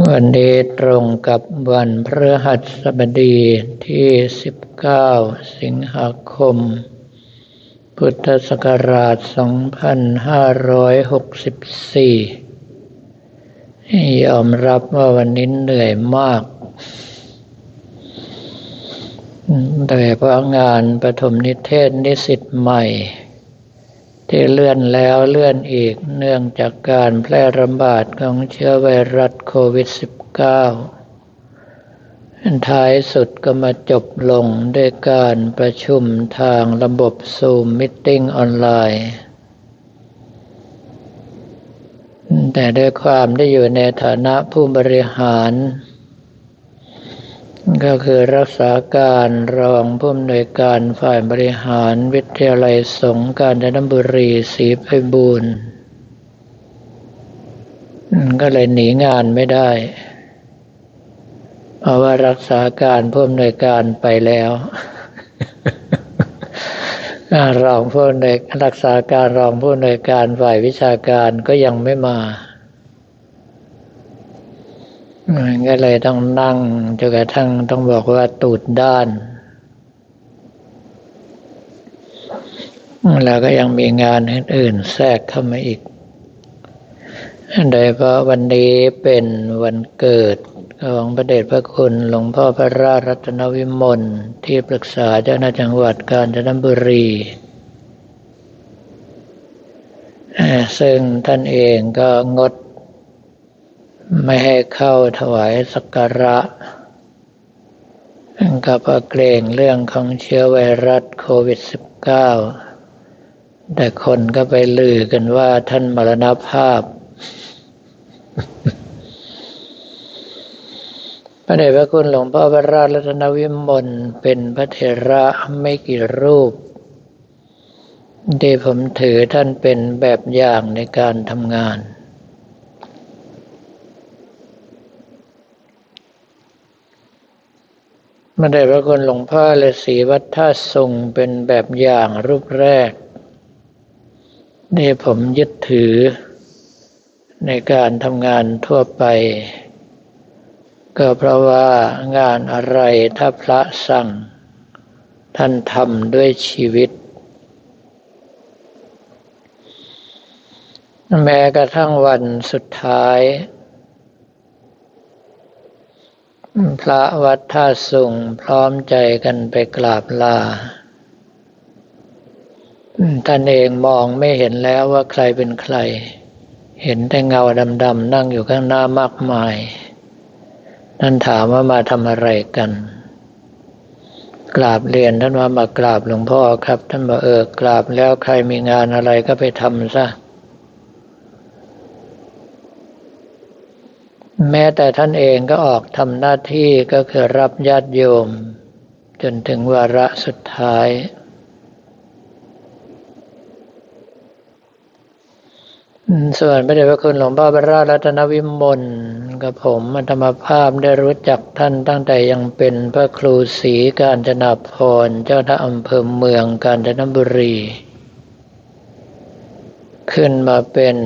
วันนี้ตรงกับวันพฤหัสบดีที่ 19 สิงหาคม พุทธศักราช 2564 ยอมรับว่าวันนี้เหนื่อยมากแต่เพราะงานประถมนิเทศนิสิตใหม่ ที่เลื่อนแล้วเลื่อนอีกเนื่องจากการแพร่ระบาดของเชื้อไวรัสโควิด -19 ท้ายสุดก็มาจบลงด้วยการประชุมทางระบบซูมมิ팅ออนไลน์แต่ด้วยความได้อยู่ในฐานะผู้บริหาร ก็คือรักษาการรองผู้อำนวยการฝ่ายบริหารวิทยาลัยสงการจนบุรีศรีไพบูรณ์ก็เลยหนีงานไม่ได้ เพราะว่ารักษาการผู้อำนวยการไปแล้วรองผู้ในรักษาการรองผู้ในวยการฝ่ายวิชาการก็ยังไม่มา ก็เลยต้องนั่งจนกระทั่งต้องบอกว่าตูดด้าน แล้วก็ยังมีงานอื่นๆแทรกเข้ามาอีก โดยเพราะวันนี้เป็นวันเกิดของพระเดชพระคุณหลวงพ่อพระราชรัตนวิมลที่ปรึกษาเจ้าหน้าจังหวัดกาญจนบุรีซึ่งท่านเองก็งด ไม่ให้เข้าถวายสักการะกับเกรงเรื่องของเชื้อไวรัสโควิด -19 แต่คนก็ไปลือกันว่าท่านมรณภาพ พระเดชพระคุณหลวงพ่อพระราชรัตนวิมลเป็นพระเถระไม่กี่รูปที่ผมถือท่านเป็นแบบอย่างในการทำงาน มาได้พระคุณหลวงพ่อฤาษีวัดท่าทรงเป็นแบบอย่างรูปแรก นี่ผมยึดถือ ในการทำงานทั่วไป ก็เพราะว่างานอะไรถ้าพระสั่ง ท่านทำด้วยชีวิต แม้กระทั่งวันสุดท้าย พระวัดท่าสุงพร้อมใจกันไปกราบลา ท่านเองมองไม่เห็นแล้วว่าใครเป็นใคร เห็นแต่เงาดำๆนั่งอยู่ข้างหน้ามากมายท่นถามว่ามาทำอะไรกัน กราบเรียนท่านว่ามากราบหลวงพ่อครับ ท่านบอกเออกราบแล้วใครมีงานอะไรก็ไปทำซะ แม้แต่ท่านเองก็ออกทำหน้าที่ก็คือรับญาติโยม จนถึงวาระสุดท้าย ส่วนพระเดชพระคุณหลวงพ่อพระราชรัตนวิมลกับผมธรรมภาพได้รู้จักท่านตั้งแต่ยังเป็นพระครูศรีการจนาพรเจ้าหน้าอำเภอเมืองกาญจนบุรี ขึ้นมาเป็น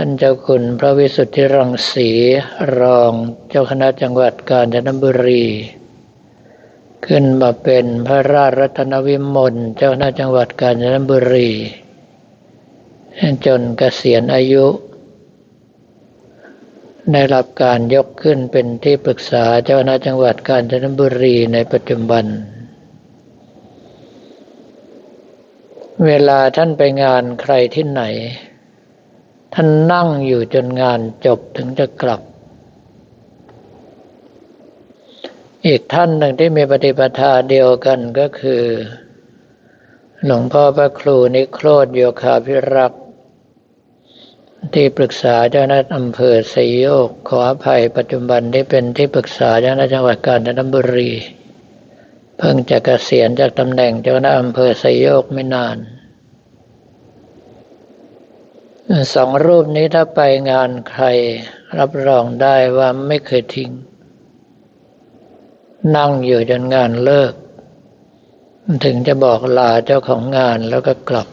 ท่านเจ้าคุณพระวิสุทธิรังสีรองเจ้าคณะจังหวัดกาญจนบุรี ขึ้นมาเป็นพระราชรัตนวิมลเจ้าคณะจังหวัดกาญจนบุรี จนเกษียณอายุ ได้รับการยกขึ้นเป็นที่ปรึกษาเจ้าคณะจังหวัดกาญจนบุรีในปัจจุบัน เวลาท่านไปงานใครที่ไหน ท่านนั่งอยู่จนงานจบถึงจะกลับ อีกท่านหนึ่งที่มีปฏิปทาเดียวกันก็คือ หลวงพ่อพระครูนิโครธโยคาพิรักษ์ที่ปรึกษาเจ้าหน้าอำเภอสยโยกขออภัยปัจจุบันที่เป็นที่ปรึกษาเจ้าหน้าจังหวัดกาญจนบุรี เพิ่งจะกะเกษียณจากตำแหน่งเจ้าหน้าอำเภอสยโยกไม่นาน สองรูปนี้ถ้าไปงานใคร รับรองได้ว่าไม่เคยทิ้ง นั่งอยู่จนงานเลิก ถึงจะบอกลาเจ้าของงานแล้วก็กลับ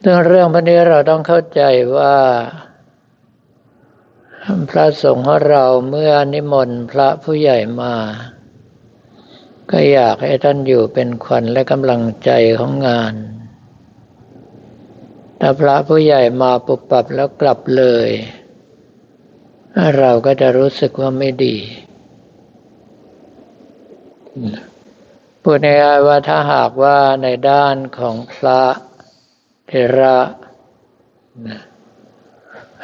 เรื่องเรื่องพวกนี้เราต้องเข้าใจว่า พระสงฆ์ของเราเมื่อนิมนต์พระผู้ใหญ่มา ก็อยากให้ท่านอยู่เป็นขวัญและกำลังใจของงาน ถ้าพระผู้ใหญ่มาปุบปับแล้วกลับเลย เราก็จะรู้สึกว่าไม่ดีพูดง่ายๆว่าถ้าหากว่าในด้านของพระเทระ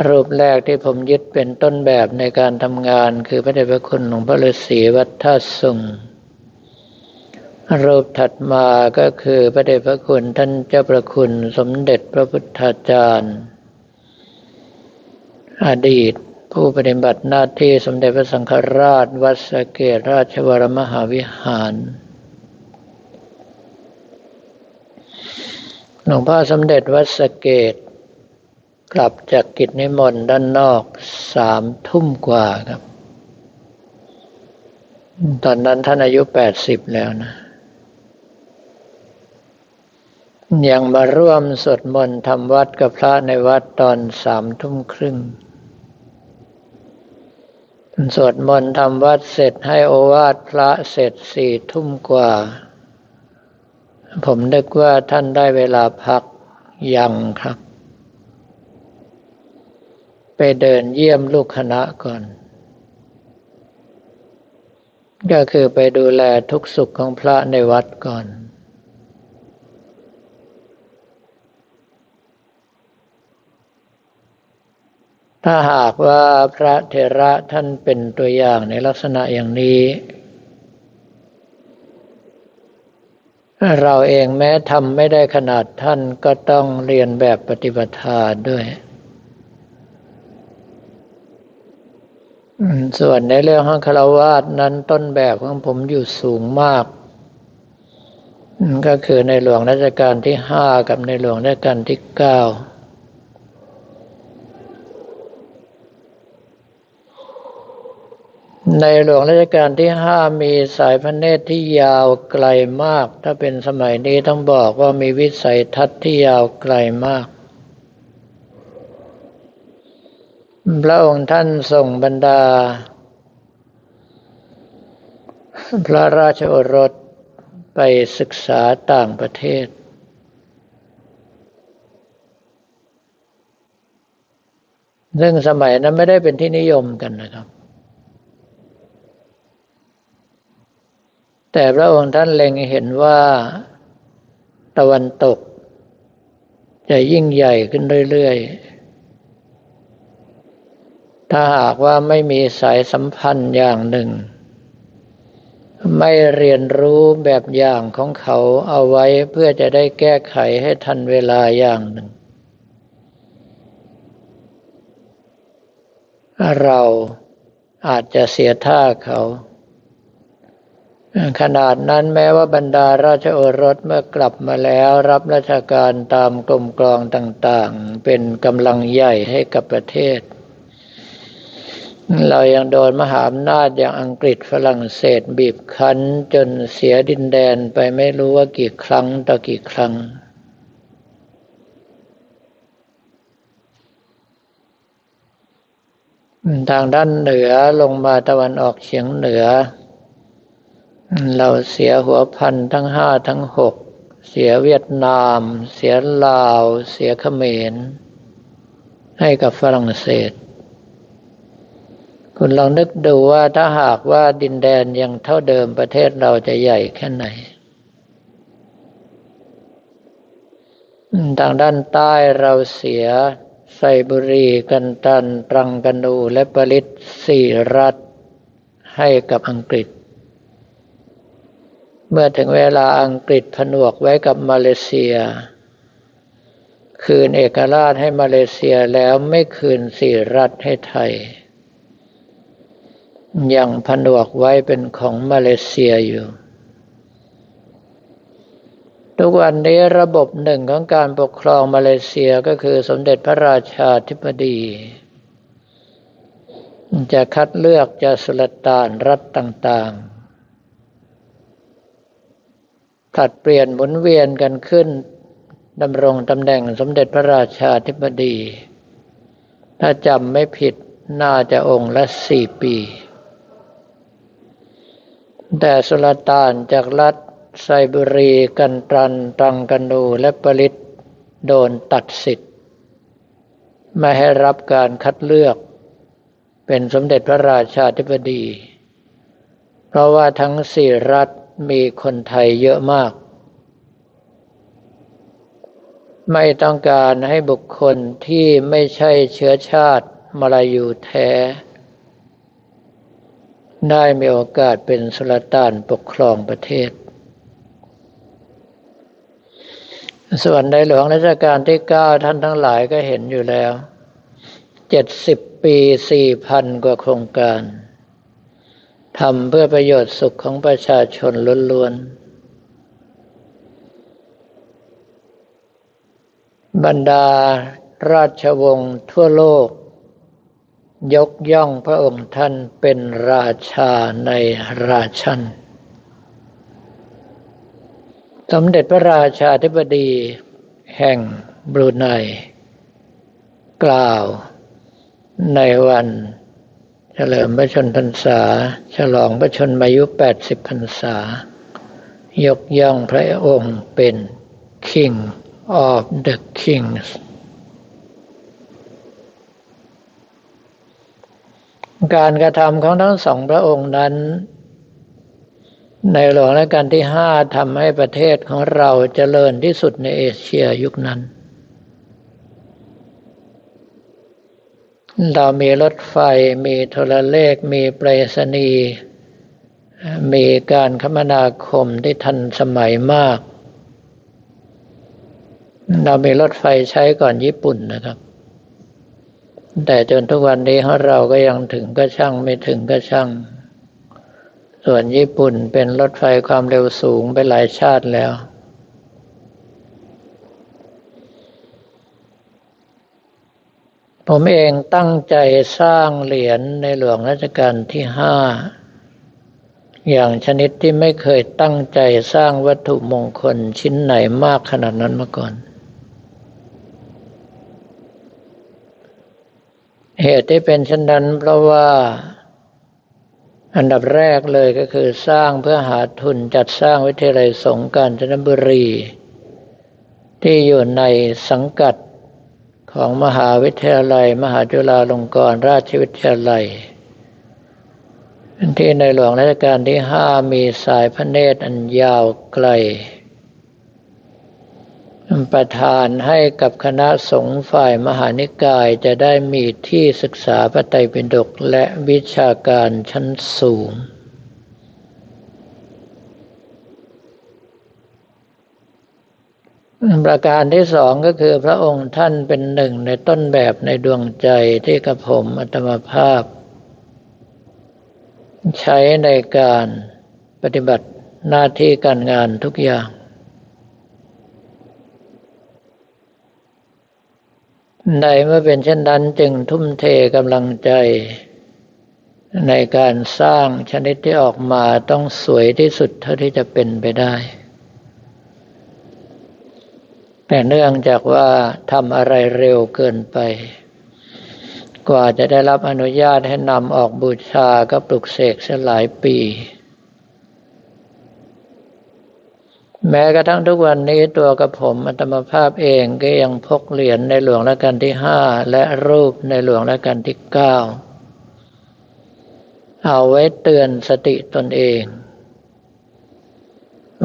รูปแรกที่ผมยึดเป็นต้นแบบในการทำงาน คือพระเดชพระคุณหลวงพ่อฤาษีวัดท่าสุง รูปถัดมาก็คือพระเดชพระคุณท่านเจ้าประคุณสมเด็จพระพุทธาจารย์ อดีตผู้ปฏิบัติหน้าที่สมเด็จพระสังฆราช วัดสเกตราชวรมหาวิหาร หลวงพ่อสมเด็จวัดสเกต กลับจากกิจนิมนต์ด้านนอกสามทุ่มกว่าครับ ตอนนั้นท่านอายุแปดสิบแล้วนะ ยังมาร่วมสวดมนต์ทำวัดกับพระในวัดตอนสามทุ่มครึ่ง สวดมนต์ทำวัดเสร็จให้โอวาทพระเสร็จสี่ทุ่มกว่า ผมนึกว่าท่านได้เวลาพักยังครับ ไปเดินเยี่ยมลูกคณะก่อน ก็คือไปดูแลทุกสุขของพระในวัดก่อน ถ้าหากว่าพระเทระท่านเป็นตัวอย่างในลักษณะอย่างนี้ เราเองแม้ทำไม่ได้ขนาดท่านก็ต้องเรียนแบบปฏิบัติทาด้วยส่วนในเรื่องของคารวาสนั้นต้นแบบของผมอยู่สูงมาก ก็คือในหลวงรัชกาลที่ห้ากับในหลวงรัชกาลที่เก้า ในหลวงรัชกาลที่ห้ามีสายพระเนตรที่ยาวไกลมาก ถ้าเป็นสมัยนี้ต้องบอกว่ามีวิสัยทัศน์ที่ยาวไกลมาก พระองค์ท่านส่งบรรดา พระราชโอรสไปศึกษาต่างประเทศ ซึ่งสมัยนั้นไม่ได้เป็นที่นิยมกันนะครับ แต่พระองค์ท่านเล็งเห็นว่าตะวันตก จะยิ่งใหญ่ขึ้นเรื่อยๆ ถ้าหากว่าไม่มีสายสัมพันธ์อย่างหนึ่ง ไม่เรียนรู้แบบอย่างของเขาเอาไว้เพื่อจะได้แก้ไขให้ทันเวลาอย่างหนึ่ง เราอาจจะเสียท่าเขา ขนาดนั้นแม้ว่าบรรดาราชโอรสเมื่อกลับมาแล้วรับราชการตามกรมกรองต่างๆ เป็นกำลังใหญ่ให้กับประเทศ เรายังโดนมหาอำนาจอย่างอังกฤษฝรั่งเศสบีบคั้นจนเสียดินแดนไปไม่รู้ว่ากี่ครั้งต่อกี่ครั้งทางด้านเหนือลงมาตะวันออกเฉียงเหนือ เราเสียหัวพันทั้งห้าทั้งหก เสียเวียดนาม เสียลาว เสียเขมร ให้กับฝรั่งเศส คุณลองนึกดูว่าถ้าหากว่าดินแดนยังเท่าเดิมประเทศเราจะใหญ่แค่ไหน ทางด้านใต้เราเสียไซบุรีกันตันตรังกันูและปริตสี่รัฐให้กับอังกฤษ เมื่อถึงเวลาอังกฤษผนวกไว้กับมาเลเซีย คืนเอกราชให้มาเลเซียแล้วไม่คืนสี่รัฐให้ไทย ยังผนวกไว้เป็นของมาเลเซียอยู่ ทุกวันนี้ระบบหนึ่งของการปกครองมาเลเซียก็คือสมเด็จพระราชาธิบดี จะคัดเลือกจะสุลต่านรัฐต่างๆ ผลัดเปลี่ยนหมุนเวียนกันขึ้นดำรงตำแหน่งสมเด็จพระราชาธิบดี ถ้าจำไม่ผิดน่าจะองค์ละสี่ปี แต่สุลต่านจากรัฐไซบุรีกันตรันตังกันูและปริตโดนตัดสิทธิ์ ไม่ให้รับการคัดเลือก เป็นสมเด็จพระราชาธิบดี เพราะว่าทั้งสี่รัฐ มีคนไทยเยอะมาก ไม่ต้องการให้บุคคลที่ไม่ใช่เชื้อชาติมาลายูแท้ ได้มีโอกาสเป็นสุลต่านปกครองประเทศ ส่วนในหลวงรัชกาลที่เก้าท่านทั้งหลายก็เห็นอยู่แล้วเจ็ดสิบปีสี่พันกว่าโครงการ ทำเพื่อประโยชน์สุขของประชาชนล้วนๆ บรรดาราชวงศ์ทั่วโลก ยกย่องพระองค์ท่านเป็นราชาในราชันสมเด็จพระราชาธิบดีแห่งบรูไนกล่าวในวัน เฉลิมพระชนพรรษา ฉลองพระชนมายุ 80 พรรษา ยกย่องพระองค์เป็น King of the Kings การกระทำของทั้งสองพระองค์นั้น ในหลวงรัชกาลที่ห้าทำให้ประเทศของเราเจริญที่สุดในเอเชียยุคนั้น เรามีรถไฟ มีโทรเลข มีไปรษณีย์มีการคมนาคมที่ทันสมัยมาก เรามีรถไฟใช้ก่อนญี่ปุ่นนะครับ แต่จนทุกวันนี้เราก็ยังถึงก็ช่างไม่ถึงก็ช่าง ส่วนญี่ปุ่นเป็นรถไฟความเร็วสูงไปหลายชาติแล้ว ผมเองตั้งใจสร้างเหรียญในหลวงรัชกาลที่ห้าอย่างชนิดที่ไม่เคยตั้งใจสร้างวัตถุมงคลชิ้นไหนมากขนาดนั้นมาก่อน เหตุที่เป็นเช่นนั้นเพราะว่า อันดับแรกเลยก็คือสร้างเพื่อหาทุนจัดสร้างวิทยาลัยสงการจันทบุรี ที่อยู่ในสังกัด ของมหาวิทยาลัย มหาจุฬาลงกรณราชวิทยาลัยที่ในหลวงรัชกาลที่ห้ามีสายพระเนตรอันยาวไกล ประทานให้กับคณะสงฆ์ฝ่ายมหานิกายจะได้มีที่ศึกษาพระไตรปิฎกและวิชาการชั้นสูง ประการที่สองก็คือพระองค์ท่านเป็นหนึ่งในต้นแบบในดวงใจที่กระผมอัตมภาพ ใช้ในการปฏิบัติหน้าที่การงานทุกอย่าง ในเมื่อเป็นเช่นนั้นจึงทุ่มเทกำลังใจ ในการสร้างชนิดที่ออกมาต้องสวยที่สุดเท่าที่จะเป็นไปได้ แต่เนื่องจากว่าทำอะไรเร็วเกินไป กว่าจะได้รับอนุญาตให้นำออกบูชาก็ปลุกเสกเสียหลายปี แม้กระทั่งทุกวันนี้ตัวกับผมอัตมภาพเองก็ยังพกเหรียญในหลวงรัชกาลที่ห้าและรูปในหลวงรัชกาลที่เก้าเอาไว้เตือนสติตนเอง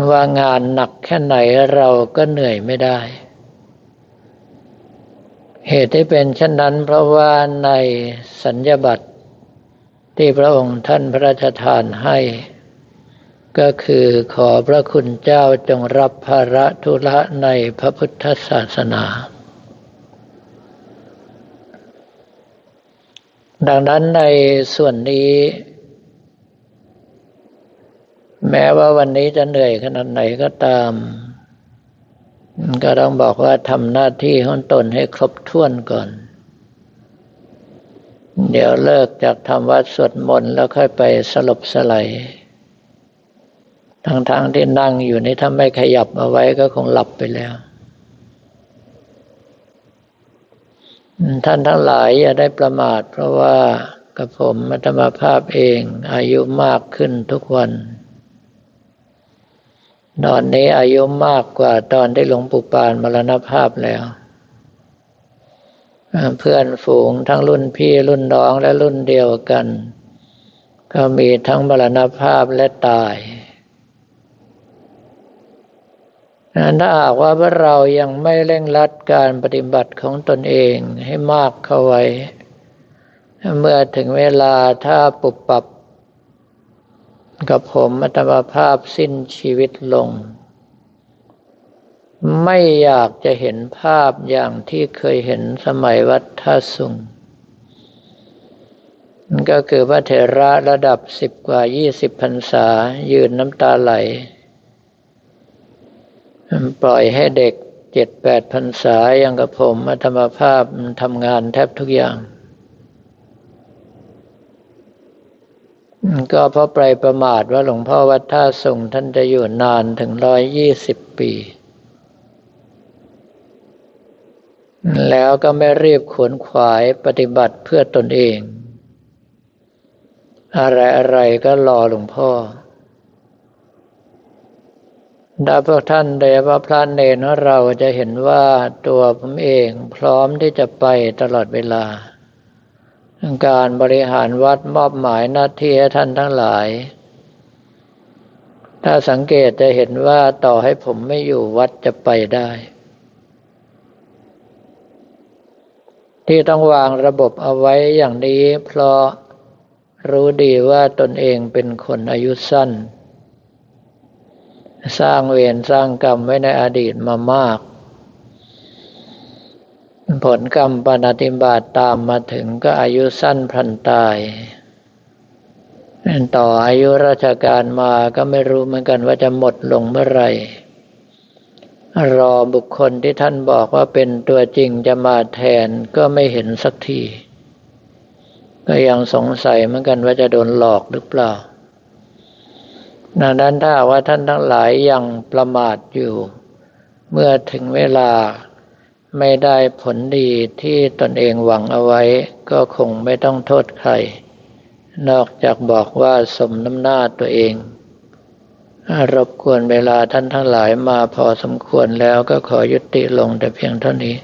ว่างานหนักแค่ไหนเราก็เหนื่อยไม่ได้ เหตุที่เป็นเช่นนั้นเพราะว่าในสัญญาบัตรที่พระองค์ท่านพระราชทานให้ ก็คือขอพระคุณเจ้าจงรับภาระธุระในพระพุทธศาสนา ดังนั้นในส่วนนี้ แม้ว่าวันนี้จะเหนื่อยขนาดไหนก็ตาม ก็ต้องบอกว่าทำหน้าที่ของตนให้ครบถ้วนก่อน เดี๋ยวเลิกจากทำวัดสวดมนต์แล้วค่อยไปสลบสลายทั้งๆทที่นั่งอยู่นี่ถ้าไม่ขยับเอาไว้ก็คงหลับไปแล้ว ท่านทั้งหลายอย่าได้ประมาท เพราะว่ากระผมมัตมาภาพเองอายุมากขึ้นทุกวัน ตอนนี้อายุมากกว่าตอนได้หลวงปู่ปานมรณภาพแล้วเพื่อนฝูงทั้งรุ่นพี่รุ่นน้องและรุ่นเดียวกัน ก็มีทั้งมรณภาพและตายนั่นถ้าหากว่าเรายังไม่เร่งรัดการปฏิบัติของตนเองให้มากเข้าไว้ เมื่อถึงเวลาถ้าปุบปับ กับผมอัตมาภาพสิ้นชีวิตลง ไม่อยากจะเห็นภาพอย่างที่เคยเห็นสมัยวัดท่าสุงก็คือพระเถระระดับสิบกว่ายี่สิบพรรษา ยืนน้ำตาไหล ปล่อยให้เด็กเจ็ดแปดพรรษาอย่างกับผมมาธรรมภาพทำงานแทบทุกอย่าง ก็เพราะไปประมาทว่าหลวงพ่อวัดท่าส่งท่านจะอยู่นานถึงร้อยยี่สิบปี แล้วก็ไม่รีบขวนขวายปฏิบัติเพื่อตนเอง อะไรอะไรก็รอหลวงพ่อถ้าพวกท่านโดยเฉพาะพระเนรเราจะเห็นว่าตัวผมเองพร้อมที่จะไปตลอดเวลา การบริหารวัดมอบหมายหน้าที่ให้ท่านทั้งหลาย ถ้าสังเกตจะเห็นว่าต่อให้ผมไม่อยู่วัดจะไปได้ ที่ต้องวางระบบเอาไว้อย่างนี้ เพราะรู้ดีว่าตนเองเป็นคนอายุสั้น สร้างเวรสร้างกรรมไว้ในอดีตมามาก ผลกรรมปฏิบัติตามมาถึงก็อายุสั้นพลันตาย ต่ออายุราชการมาก็ไม่รู้เหมือนกันว่าจะหมดลงเมื่อไหร่รอบุคคลที่ท่านบอกว่าเป็นตัวจริงจะมาแทนก็ไม่เห็นสักที ก็ยังสงสัยเหมือนกันว่าจะโดนหลอกหรือเปล่าดังนั้นถ้าว่าท่านทั้งหลายยังประมาทอยู่ เมื่อถึงเวลา ไม่ได้ผลดีที่ตนเองหวังเอาไว้ ก็คงไม่ต้องโทษใคร นอกจากบอกว่าสมน้ำหน้าตัวเอง รบกวนเวลาท่านทั้งหลายมาพอสมควรแล้วก็ขอยุติลงแต่เพียงเท่านี้